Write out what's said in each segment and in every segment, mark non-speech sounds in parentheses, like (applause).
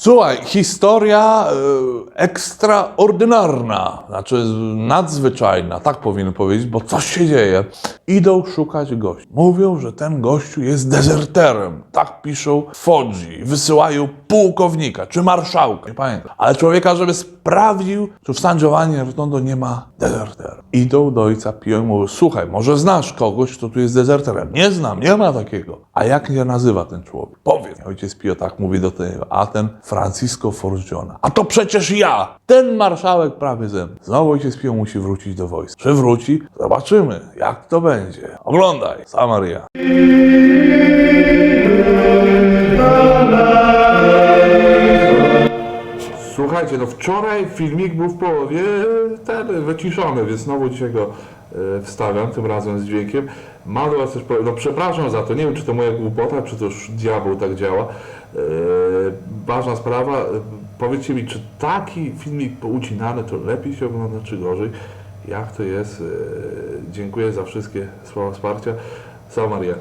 Słuchaj, historia e, ekstraordynarna, znaczy nadzwyczajna, tak powinien powiedzieć, bo coś się dzieje. Idą szukać gości. Mówią, że ten gościu jest dezerterem. Tak piszą Fodzi. Wysyłają pułkownika czy marszałka, nie pamiętam. Ale człowieka, żeby sprawdził, czy w San Giovanni Rotondo nie ma dezertera. Idą do ojca Pio i mówią, słuchaj, może znasz kogoś, kto tu jest dezerterem. Nie znam, nie ma takiego. A jak się nazywa ten człowiek? Powiedz. Ojciec Pio tak mówi do tego, a ten Francisco Forgiona. A to przecież ja! Ten marszałek prawie ze mną. Znowu ojciec Pio musi wrócić do wojska. Czy wróci? Zobaczymy, jak to będzie. Oglądaj, Samaria. Słuchajcie, no wczoraj filmik był w połowie ten wyciszony, więc znowu dzisiaj go e, wstawiam, tym razem z dźwiękiem. Mam do was coś powiedzieć, no przepraszam za to, nie wiem czy to moja głupota, czy to już diabeł tak działa. E, ważna sprawa, e, powiedzcie mi, czy taki filmik poucinany to lepiej się ogląda, czy gorzej? Jak to jest? E, dziękuję za wszystkie słowa wsparcia. Salve Maria.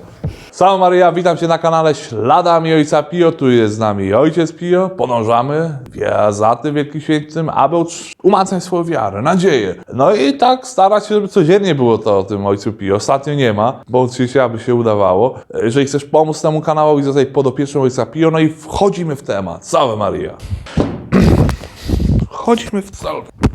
Salve Maria, witam Cię na kanale Śladami Ojca Pio. Tu jest z nami Ojciec Pio. Podążamy za tym Wielkim Świętym, aby umacniać swoją wiarę, nadzieję. No i tak starać się, żeby codziennie było to o tym Ojcu Pio. Ostatnio nie ma, bo oczywiście aby się udawało. Jeżeli chcesz pomóc temu kanałowi, zostaj podopieczną Ojca Pio. No i wchodzimy w temat. Salve Maria. (clears throat) Wchodzimy w cel.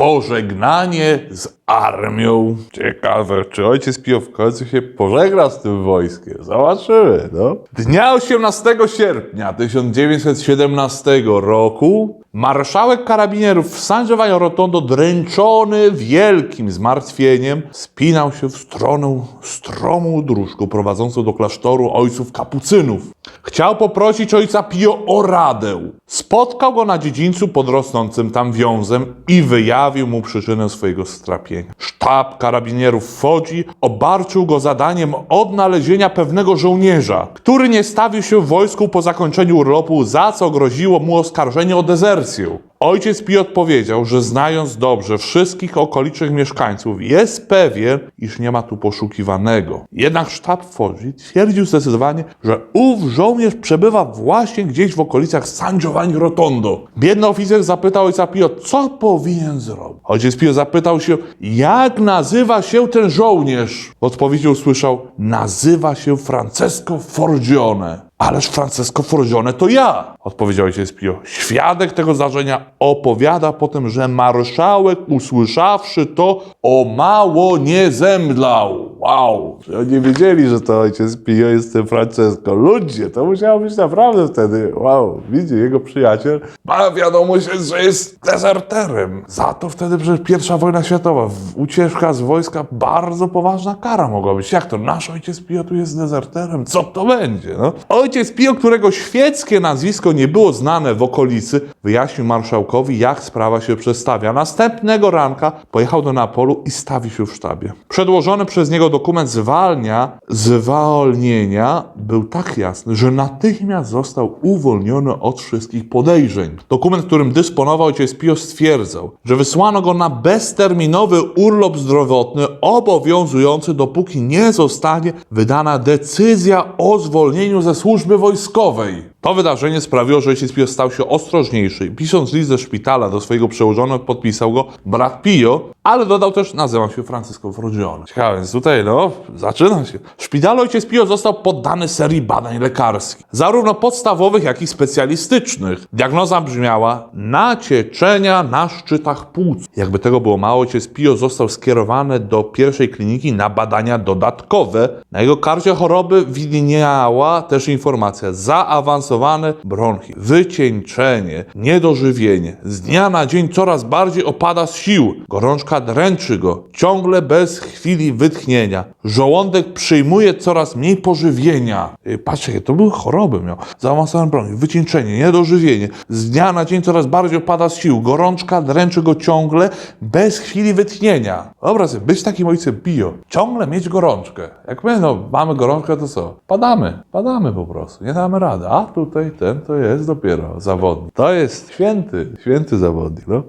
Pożegnanie z armią. Ciekawe, czy ojciec Pio w końcu się pożegna z tym wojskiem. Zobaczymy, no. Dnia 18 sierpnia 1917 roku marszałek karabinierów w San Giovanni Rotondo, dręczony wielkim zmartwieniem, spinał się w stronę stromą dróżką prowadzącą do klasztoru ojców kapucynów. Chciał poprosić ojca Pio o radę. Spotkał go na dziedzińcu pod rosnącym tam wiązem i wyjawił mu przyczynę swojego strapienia. Sztab karabinierów Fodzi obarczył go zadaniem odnalezienia pewnego żołnierza, który nie stawił się w wojsku po zakończeniu urlopu, za co groziło mu oskarżenie o dezercję. Ojciec Pi odpowiedział, że znając dobrze wszystkich okolicznych mieszkańców, jest pewien, iż nie ma tu poszukiwanego. Jednak sztab Fodzi twierdził zdecydowanie, że ów żołnierz przebywa właśnie gdzieś w okolicach San Giovanni Rotondo. Biedny oficer zapytał ojca Pio, co powinien zrobić. Ojciec Pio zapytał się, jak nazywa się ten żołnierz. W odpowiedzi usłyszał, nazywa się Francesco Forgione. Ależ Francesco Forgione to ja, odpowiedział ojciec Pio. Świadek tego zdarzenia opowiada potem, że marszałek usłyszawszy to o mało nie zemdlał. Wow, oni wiedzieli, że to ojciec Pio jest tym Francesco. Ludzie, to musiało być naprawdę wtedy. Wow, widzi, jego przyjaciel ma wiadomość, że jest dezerterem. Za to wtedy przecież pierwsza wojna światowa, ucieczka z wojska, bardzo poważna kara mogła być. Jak to? Nasz ojciec Pio tu jest dezerterem? Co to będzie? No? Ojciec Pio, którego świeckie nazwisko nie było znane w okolicy, wyjaśnił marszałkowi, jak sprawa się przedstawia. Następnego ranka pojechał do Napolu i stawił się w sztabie. Przedłożony przez niego dokument zwalnia, zwolnienia był tak jasny, że natychmiast został uwolniony od wszystkich podejrzeń. Dokument, którym dysponował ojciec Pio stwierdzał, że wysłano go na bezterminowy urlop zdrowotny obowiązujący dopóki nie zostanie wydana decyzja o zwolnieniu ze służby wojskowej. To wydarzenie sprawiło, że ojciec Pio stał się ostrożniejszy. Pisząc list ze szpitala do swojego przełożonego, podpisał go brat Pio, ale dodał też, nazywam się Francisco Forgione. Ciekawe, więc tutaj, no, zaczyna się. W szpitalu ojciec Pio został poddany serii badań lekarskich, zarówno podstawowych, jak i specjalistycznych. Diagnoza brzmiała nacieczenia na szczytach płuc. Jakby tego było mało, ojciec Pio został skierowany do pierwszej kliniki na badania dodatkowe. Na jego karcie choroby widniała też informacja zaawansowane bronchi, wycieńczenie, niedożywienie. Z dnia na dzień coraz bardziej opada z sił. Gorączka dręczy go, ciągle bez chwili wytchnienia. Żołądek przyjmuje coraz mniej pożywienia. Patrzcie, to były choroby miał. Zaawansowane bronchi, wycieńczenie, niedożywienie. Z dnia na dzień coraz bardziej opada z sił. Gorączka dręczy go ciągle, bez chwili wytchnienia. Sobie, być takim ojcem bio, ciągle mieć gorączkę. Jak my, no, mamy gorączkę, to co? Padamy, padamy po prostu, nie damy rady. A tu tutaj ten to jest dopiero zawodnik. To jest święty, święty zawodnik. No.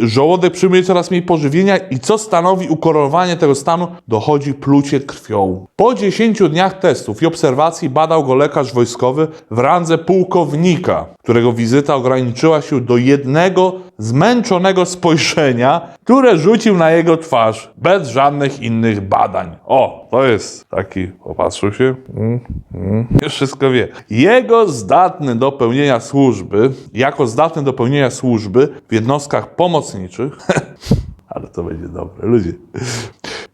Żołądek przyjmuje coraz mniej pożywienia i co stanowi ukoronowanie tego stanu? Dochodzi plucie krwią. Po 10 dniach testów i obserwacji badał go lekarz wojskowy w randze pułkownika, którego wizyta ograniczyła się do jednego zmęczonego spojrzenia, które rzucił na jego twarz, bez żadnych innych badań. O, to jest taki, popatrzył się, mm, mm, wszystko wie. Jego zdatny do pełnienia służby, jako zdatny do pełnienia służby w jednostkach pomocniczych, (laughs) ale to będzie dobre, ludzie.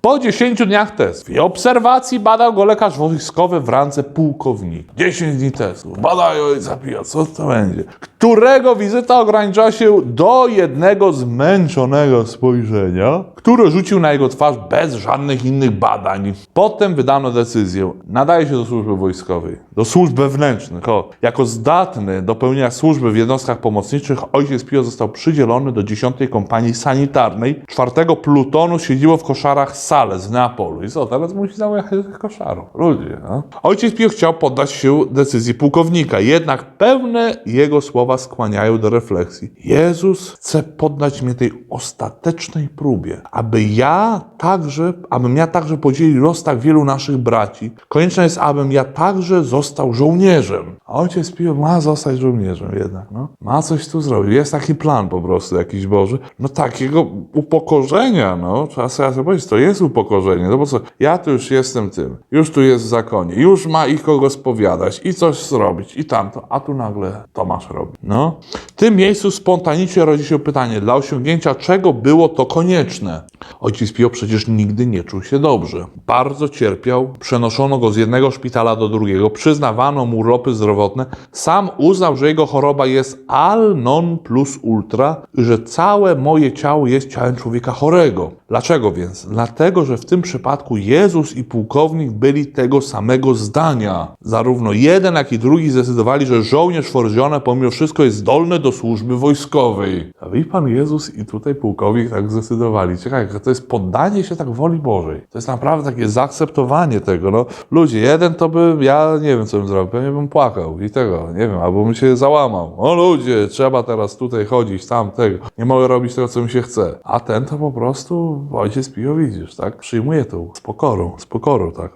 Po 10 dniach testów i obserwacji badał go lekarz wojskowy w randze pułkownika. 10 dni testów. Badają i zapija. Co to będzie? Którego wizyta ograniczyła się do jednego zmęczonego spojrzenia, które rzucił na jego twarz bez żadnych innych badań. Potem wydano decyzję. Nadaje się do służby wojskowej, do służb wewnętrznych. O, jako zdatny do pełnienia służby w jednostkach pomocniczych ojciec Pio został przydzielony do 10 kompanii sanitarnej 4 plutonu siedziło w koszarach Sales w Neapolu. I co, teraz musi zajechać tych koszarów. Ludzie, no. Ojciec Pio chciał poddać się decyzji pułkownika, jednak pewne jego słowa skłaniają do refleksji. Jezus chce poddać mnie tej ostatecznej próbie, aby ja także, abym ja także podzielił los tak wielu naszych braci. Konieczne jest, abym ja także został żołnierzem. A ojciec Pio ma zostać żołnierzem jednak, no. Ma coś tu zrobić. Jest taki plan po prostu jakiś Boży. No takiego upokorzenia, no. Trzeba sobie powiedzieć, to jest upokorzenie. No bo co, ja tu już jestem tym. Już tu jest w zakonie. Już ma ich kogo spowiadać i coś zrobić i tamto. A tu nagle Tomasz robi. No. W tym miejscu spontanicznie rodzi się pytanie, dla osiągnięcia czego było to konieczne? Ojciec Pio przecież nigdy nie czuł się dobrze. Bardzo cierpiał, przenoszono go z jednego szpitala do drugiego, przyznawano mu urlopy zdrowotne. Sam uznał, że jego choroba jest al non plus ultra, że całe moje ciało jest ciałem człowieka chorego. Dlaczego więc? Dlatego, że w tym przypadku Jezus i pułkownik byli tego samego zdania. Zarówno jeden, jak i drugi zdecydowali, że żołnierz Forzione pomimo wszystko jest zdolny do służby wojskowej. A i Pan Jezus i tutaj pułkownik tak zdecydowali. Ciekawe, to jest poddanie się tak woli Bożej. To jest naprawdę takie zaakceptowanie tego. No, ludzie, jeden to by, ja nie wiem co bym zrobił, pewnie bym płakał i tego, nie wiem, albo bym się załamał. O ludzie, trzeba teraz tutaj chodzić, tam tego. Nie mogę robić tego, co mi się chce. A ten to po prostu ojciec Pio widzisz, tak? Przyjmuje to z pokorą, z pokorą, tak.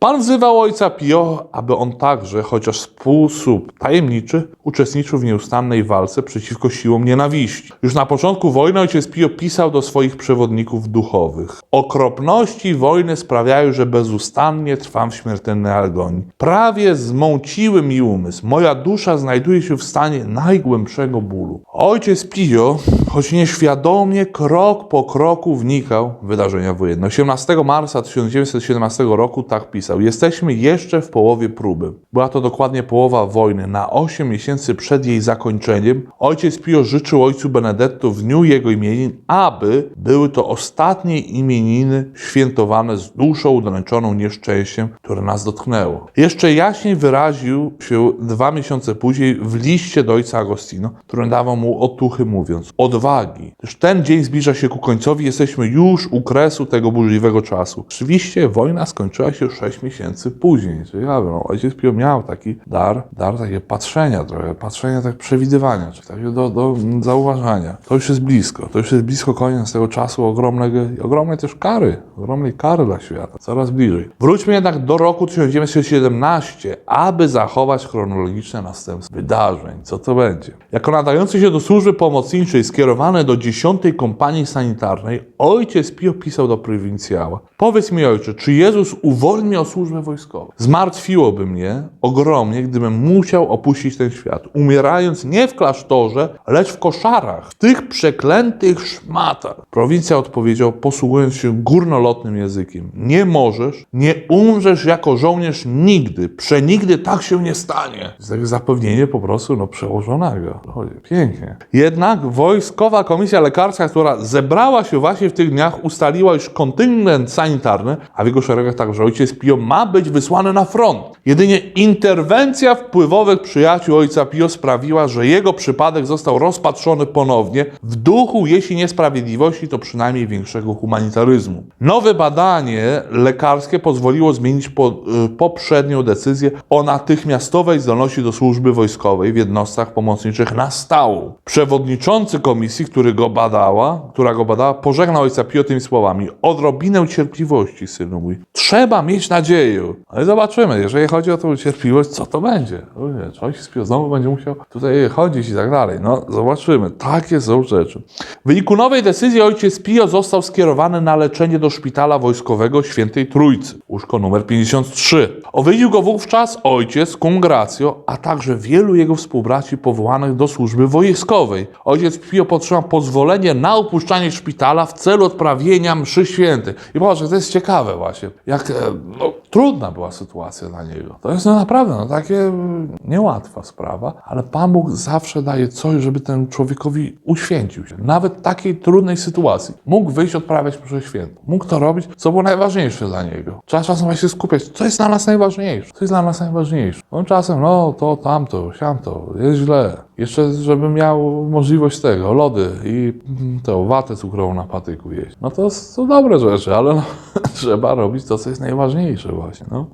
Pan wzywał ojca Pio, aby on także, chociaż w sposób tajemniczy, uczestniczył w nieustannej walce przeciwko siłom nienawiści. Już na początku wojny ojciec Pio pisał do swoich przewodników duchowych. Okropności wojny sprawiają, że bezustannie trwam w śmiertelnej agonii. Prawie zmąciły mi umysł. Moja dusza znajduje się w stanie najgłębszego bólu. Ojciec Pio, choć nieświadomie, krok po kroku wnikał w wydarzenia wojenne. 18 marca 1917 roku tak pisał. Jesteśmy jeszcze w połowie próby. Była to dokładnie połowa wojny. Na 8 miesięcy przed jej zakończeniem ojciec Pio życzył ojcu Benedetto w dniu jego imienin, aby były to ostatnie imieniny świętowane z duszą udręczoną nieszczęściem, które nas dotknęło. Jeszcze jaśniej wyraził się dwa miesiące później w liście do ojca Agostino, który dawał mu otuchy mówiąc odwagi, gdyż ten dzień zbliża się ku końcowi, jesteśmy już u kresu tego burzliwego czasu. Oczywiście wojna skończyła się 6 miesięcy później. Ciekawe, no, ojciec Pio miał taki dar, dar takie patrzenia trochę, patrzenia tak przewidywania, czy takie do, do zauważania. To już jest blisko, to już jest blisko koniec tego czasu ogromnego, ogromnej też kary, ogromnej kary dla świata, coraz bliżej. Wróćmy jednak do roku 1917, aby zachować chronologiczne następstwa wydarzeń. Co to będzie? Jako nadający się do służby pomocniczej skierowany do 10 kompanii sanitarnej, ojciec Pio pisał do prowincjała. Powiedz mi ojcze, czy Jezus uwolni od służby wojskowej? Zmartwiłoby mnie ogromnie, gdybym musiał opuścić ten świat, umierając nie w klasztorze, lecz w koszarach, w tych przeklętych szmatach. Prowincja odpowiedział, posługując się górnolotnym językiem. Nie możesz, nie umrzesz jako żołnierz nigdy, przenigdy tak się nie stanie. Jest zapewnienie po prostu no, przełożonego. Oj, pięknie. Jednak wojskowa komisja lekarska, która zebrała się właśnie w tych dniach, ustaliła już kontyngent sanitarny, a w jego szeregach także ojciec Pio ma być wysłany na front. Jedynie interwencja wpływowych przyjaciół ojca Pio sprawiła, że jego przypadek został rozpatrzony ponownie w duchu, jeśli nie sprawiedliwości, to przynajmniej większego humanitaryzmu. Nowe badanie lekarskie pozwoliło zmienić po, y, poprzednią decyzję o natychmiastowej zdolności do służby wojskowej w jednostkach pomocniczych na stałą. Przewodniczący komisji, który go badała, która go badała, pożegnał ojca Pio tymi słowami: Odrobinę cierpliwości, synu mój. Trzeba mieć nadzieję. Ale zobaczymy, jeżeli chodzi o tą cierpliwość, co to będzie. Czy ojciec Pio znowu będzie musiał tutaj chodzić i tak dalej. No, zobaczymy. Takie są rzeczy. W wyniku nowej decyzji ojciec Pio został skierowany na leczenie do szpitala wojskowego Świętej Trójcy, łóżko numer 53. Odwiedził go wówczas ojciec Congratio, a także wielu jego współbraci powołanych do służby wojskowej. Ojciec Pio otrzymał pozwolenie na opuszczanie szpitala w celu odprawienia mszy świętej. I popatrz, to jest ciekawe właśnie, jak e, no, trudna była sytuacja dla niego. To jest no naprawdę no, takie mm, niełatwa sprawa, ale Pan Bóg zawsze daje coś, żeby ten człowiekowi uświęcił się. Nawet w takiej trudnej sytuacji. Mógł wyjść odprawiać mszę świętą. Mógł to robić, co było najważniejsze dla niego. Trzeba czasem właśnie skupiać, co jest dla nas najważniejsze. Co jest dla nas najważniejsze. No czasem, no to, tamto, siamto, jest źle. Jeszcze, żeby miał możliwość tego, lody i mm, to watę cukrową na patyku jeść. No to są dobre rzeczy, ale no, (laughs) trzeba robić to, co jest najważniejsze właśnie. No.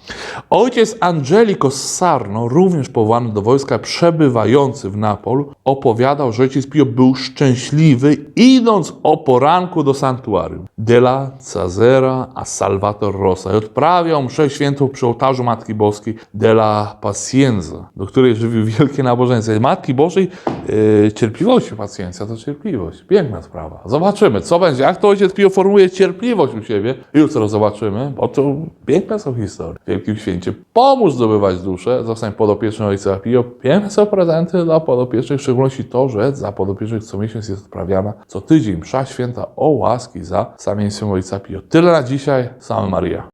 Ojciec Angelico Sarno, również powołany do wojska, przebywający w Napolu, opowiadał, że ojciec Pio był szczęśliwy, idąc o poranku do sanktuarium della Cazera a Salvator Rosa i odprawiał mszę świętą przy ołtarzu Matki Boskiej della Pacienza, do której żywił wielkie nabożeństwo. Matki Bożej yy, cierpliwości, pacjencja to cierpliwość. Piękna sprawa. Zobaczymy, co będzie. Jak to ojciec Pio formuje cierpliwość u siebie. Jutro zobaczymy, bo to piękne są historie. W Wielkim Święcie. Pomóż zdobywać duszę, zostań podopiecznym ojca Pio. Piękne są prezenty dla podopiecznych, w szczególności to, że za podopiecznych co miesiąc jest odprawiana co tydzień msza święta o łaski za samieństwem ojca Pio. Tyle na dzisiaj. Same Maria.